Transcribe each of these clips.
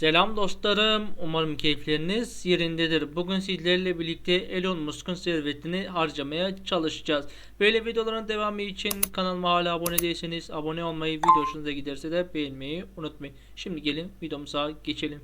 Selam dostlarım. Umarım keyifleriniz yerindedir. Bugün sizlerle birlikte Elon Musk'un servetini harcamaya çalışacağız. Böyle videoların devamı için kanalıma hala abone değilseniz abone olmayı, video hoşunuza giderse de beğenmeyi unutmayın. Şimdi gelin videomuza geçelim.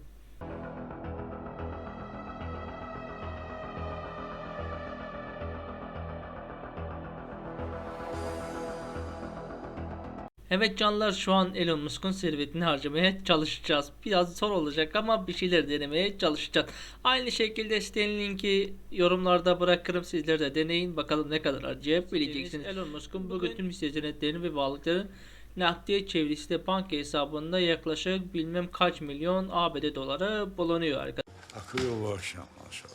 Evet canlar şu an Elon Musk'un servetini harcamaya çalışacağız. Biraz zor olacak ama bir şeyler denemeye çalışacağız. Aynı şekilde sitenin linki yorumlarda bırakırım. Sizler de deneyin. Bakalım ne kadar harcayabileceksiniz. Elon Musk'un bugün tüm seçeneklerini ve varlıkları nakliye çevresiyle banka hesabında yaklaşık bilmem kaç milyon ABD doları bulunuyor arkadaşlar Akıyor bu akşam maşallah.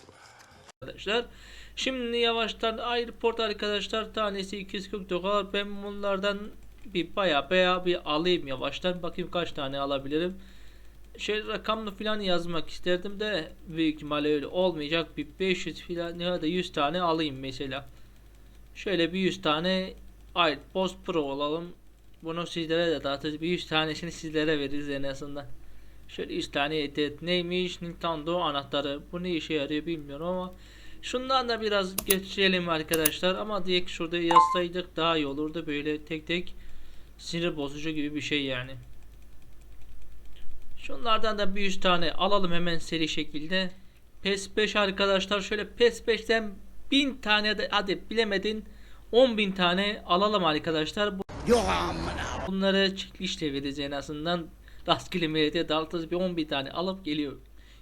arkadaşlar. Şimdi yavaştan Airport arkadaşlar tanesi 240 dolar. Ben bunlardan bir baya baya bir alayım yavaştan. Bakayım kaç tane alabilirim. Şey rakamlı falan yazmak isterdim de büyük ihtimalle öyle olmayacak. Bir 500 falan ya da 100 tane alayım mesela. Şöyle bir 100 tane Airpods Pro alalım. Bunu sizlere de dağıtırız. Bir 100 tanesini sizlere veririz en azından. Şöyle 100 tane yeter. Neymiş? Nintendo anahtarı. Bu ne işe yarıyor bilmiyorum ama Şundan da biraz geçelim arkadaşlar ama direkt şurada yazsaydık daha iyi olurdu böyle tek tek sinir bozucu gibi bir şey yani. Şunlardan da bir 100 tane alalım hemen seri şekilde. PES 5 arkadaşlar şöyle PES 5'ten 1000 tane de hadi bilemedin 10.000 tane alalım arkadaşlar. Bu- Yok amına. Bunları çekilişle en azından. Rastgele millete dağıtırız bir 11 tane alıp geliyor.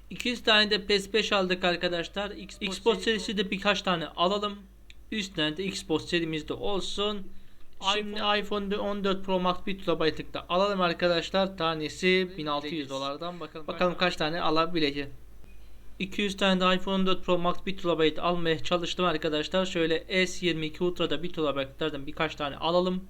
200 tane de PES 5 aldık arkadaşlar. Xbox, Xbox serisi de birkaç tane alalım. Üstüne de Xbox serimizde olsun. Şimdi iPhone 14 Pro Max 1 TB'lık da alalım arkadaşlar. Tanesi 1600 dolardan bakalım. Bakalım kaç tane alabileceğiz. 200 tane de iPhone 14 Pro Max 1 TB almaya çalıştım arkadaşlar. Şöyle S22 Ultra'da 1 TB'lardan birkaç tane alalım.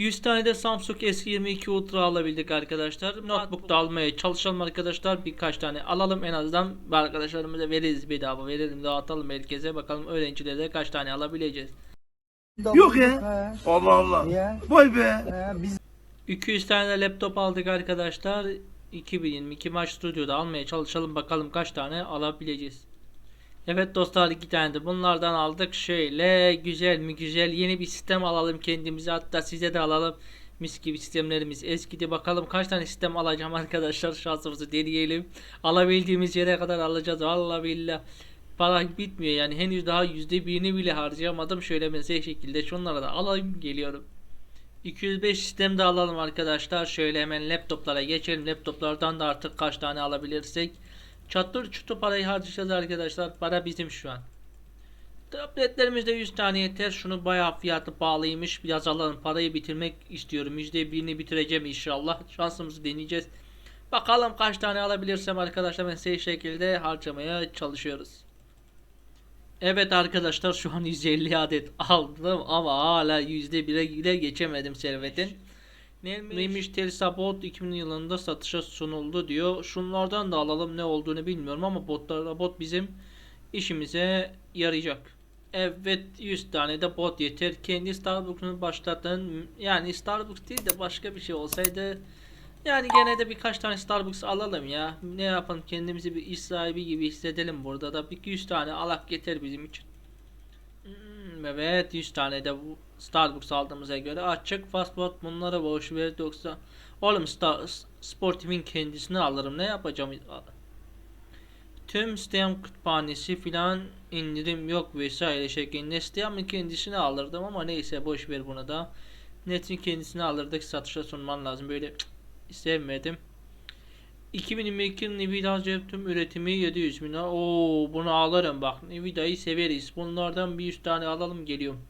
100 tane de Samsung S22 Ultra alabildik arkadaşlar. Notebook da almaya çalışalım arkadaşlar. Birkaç tane alalım en azından arkadaşlarımıza veririz bedava verelim dağıtalım herkese. Bakalım öğrencilere kaç tane alabileceğiz. Yok ya. Allah Allah. Vay be. ya biz 200 tane de laptop aldık arkadaşlar. 2022 Maç Studio'da almaya çalışalım bakalım kaç tane alabileceğiz. Evet dostlar iki tane de bunlardan aldık. Şöyle güzel mi güzel yeni bir sistem alalım kendimize hatta size de alalım. Mis gibi sistemlerimiz eskidi. Bakalım kaç tane sistem alacağım arkadaşlar. Şansımızı deneyelim. Alabildiğimiz yere kadar alacağız. Vallahi billah. Para bitmiyor yani henüz daha yüzde birini bile harcayamadım. Şöyle mesela şekilde şunları da alayım geliyorum. 205 sistem de alalım arkadaşlar. Şöyle hemen laptoplara geçelim. Laptoplardan da artık kaç tane alabilirsek. Çatır çutur parayı harcayacağız arkadaşlar. Para bizim şu an. Tabletlerimizde 100 tane yeter. Şunu bayağı fiyatı pahalıymış. Biraz alalım. Parayı bitirmek istiyorum. %1'ini bitireceğim inşallah. Şansımızı deneyeceğiz. Bakalım kaç tane alabilirsem arkadaşlar ben şekilde harcamaya çalışıyoruz. Evet arkadaşlar şu an 150 adet aldım ama hala %1'e bile geçemedim servetin. Neymiş Telsa Bot 2000 yılında satışa sunuldu diyor. Şunlardan da alalım ne olduğunu bilmiyorum ama botlar bot bizim işimize yarayacak. Evet 100 tane de bot yeter. Kendi Starbucks'unu başlattın. Yani Starbucks değil de başka bir şey olsaydı yani gene de birkaç tane Starbucks alalım ya. Ne yapalım kendimizi bir iş sahibi gibi hissedelim burada da. Bir 100 tane alak yeter bizim için. Hmm, evet 100 tane de bu Starbucks aldığımıza göre açık fast food bunlara boş ver 90. Oğlum Star, Sportiv'in kendisini alırım ne yapacağım? Tüm Steam kütüphanesi filan indirim yok vesaire şeklinde Steam'ın kendisini alırdım ama neyse boş ver bunu da. Net'in kendisini alırdık satışa sunman lazım böyle sevmedim. 2022 Nvidia tüm üretimi 700 bin lira. Oo bunu alırım bak. Nvidia'yı severiz. Bunlardan bir 100 tane alalım geliyorum.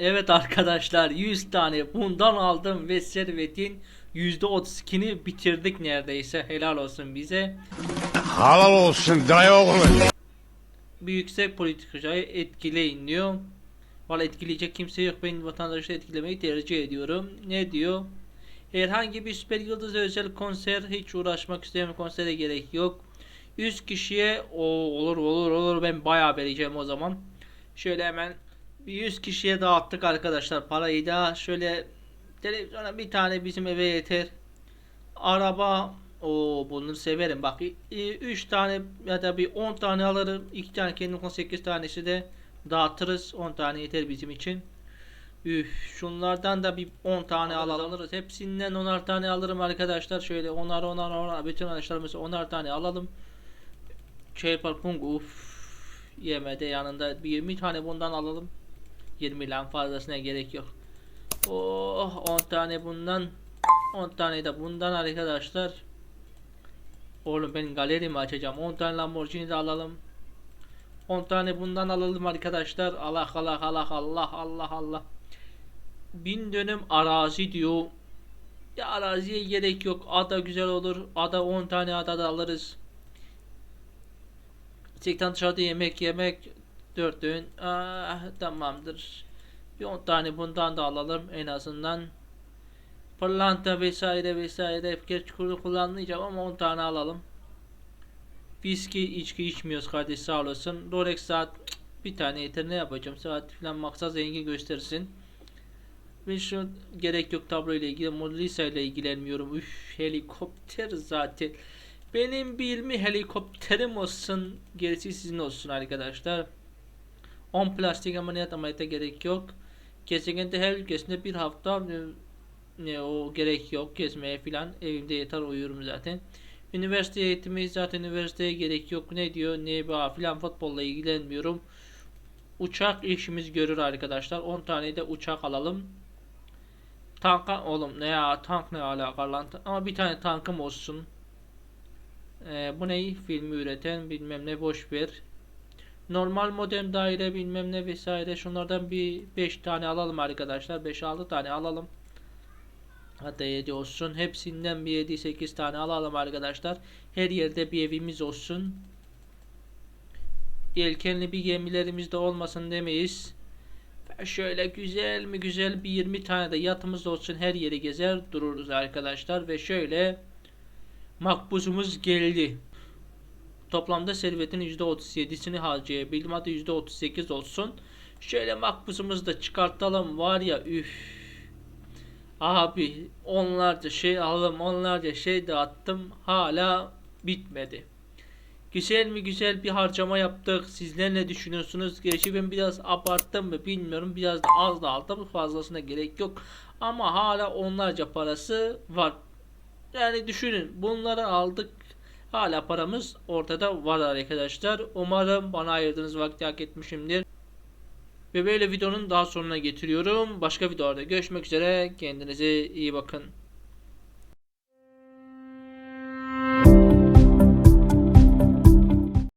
Evet arkadaşlar 100 tane bundan aldım ve servetin %32'ni bitirdik neredeyse. Helal olsun bize. Halal olsun dayı oğlu. Bir yüksek politikacıyı etkileyin diyor. Valla etkileyecek kimse yok. Ben vatandaşı etkilemeyi tercih ediyorum. Ne diyor? Herhangi bir süper yıldız özel konser hiç uğraşmak istemiyorum. Konsere gerek yok. 100 kişiye o olur olur olur ben bayağı vereceğim o zaman. Şöyle hemen bir 100 kişiye dağıttık arkadaşlar parayı da şöyle televizyona bir tane bizim eve yeter. Araba Oo bunu severim. Bak 3 tane ya da bir 10 tane alırım. 2 tane kendim 8 tanesi de dağıtırız. 10 tane yeter bizim için. Üf, şunlardan da bir 10 tane alalım. alırız. Hepsinden 10'ar tane alırım arkadaşlar. Şöyle 10'ar 10'ar 10'ar bütün arkadaşlarımıza 10'ar tane alalım. Şey parkung uf yemede yanında bir 20 tane bundan alalım. 20 lan fazlasına gerek yok. Oh 10 tane bundan 10 tane de bundan arkadaşlar. Oğlum ben galerimi açacağım. 10 tane Lamborghini de alalım. 10 tane bundan alalım arkadaşlar. Allah Allah Allah Allah Allah Allah. Bin dönüm arazi diyor. Ya araziye gerek yok. Ada güzel olur. Ada 10 tane ada da alırız. Gerçekten dışarıda yemek yemek 4 öğün. Ah, tamamdır. Bir 10 tane bundan da alalım en azından. Pırlanta vesaire vesaire. Gerçi kuru kullanmayacağım ama 10 tane alalım. Viski içki içmiyoruz kardeş sağ olasın. Rolex saat bir tane yeter ne yapacağım saat falan maksat zengin göstersin. Ben şu gerek yok tablo ile ilgili Mona ile ilgilenmiyorum. Üf helikopter zaten. Benim bir mi helikopterim olsun gerisi sizin olsun arkadaşlar. 10 plastik ameliyat ameliyata gerek yok. Gezegende her ülkesinde bir hafta ne o gerek yok gezmeye filan evimde yeter uyuyorum zaten. Üniversite eğitimi zaten üniversiteye gerek yok ne diyor ne ba filan futbolla ilgilenmiyorum. Uçak işimiz görür arkadaşlar 10 tane de uçak alalım. Tanka oğlum ne ya tank ne alaka lan ama bir tane tankım olsun. Ee, bu ne filmi üreten bilmem ne boş ver. Normal modem daire bilmem ne vesaire şunlardan bir 5 tane alalım arkadaşlar 5-6 tane alalım. Hatta 7 olsun. Hepsinden bir 7-8 tane alalım arkadaşlar. Her yerde bir evimiz olsun. Yelkenli bir gemilerimiz de olmasın demeyiz. Şöyle güzel mi güzel bir 20 tane de yatımız olsun. Her yeri gezer dururuz arkadaşlar. Ve şöyle makbuzumuz geldi. Toplamda servetin %37'sini harcayabildim. Hadi %38 olsun. Şöyle makbuzumuzu da çıkartalım. Var ya üf. Abi onlarca şey aldım, onlarca şey dağıttım. Hala bitmedi. Güzel mi güzel bir harcama yaptık. Sizler ne düşünüyorsunuz? Gerçi ben biraz abarttım mı bilmiyorum. Biraz da az da aldım. Fazlasına gerek yok. Ama hala onlarca parası var. Yani düşünün bunları aldık. Hala paramız ortada var arkadaşlar. Umarım bana ayırdığınız vakti hak etmişimdir. Ve böyle videonun daha sonuna getiriyorum. Başka videolarda görüşmek üzere. Kendinize iyi bakın.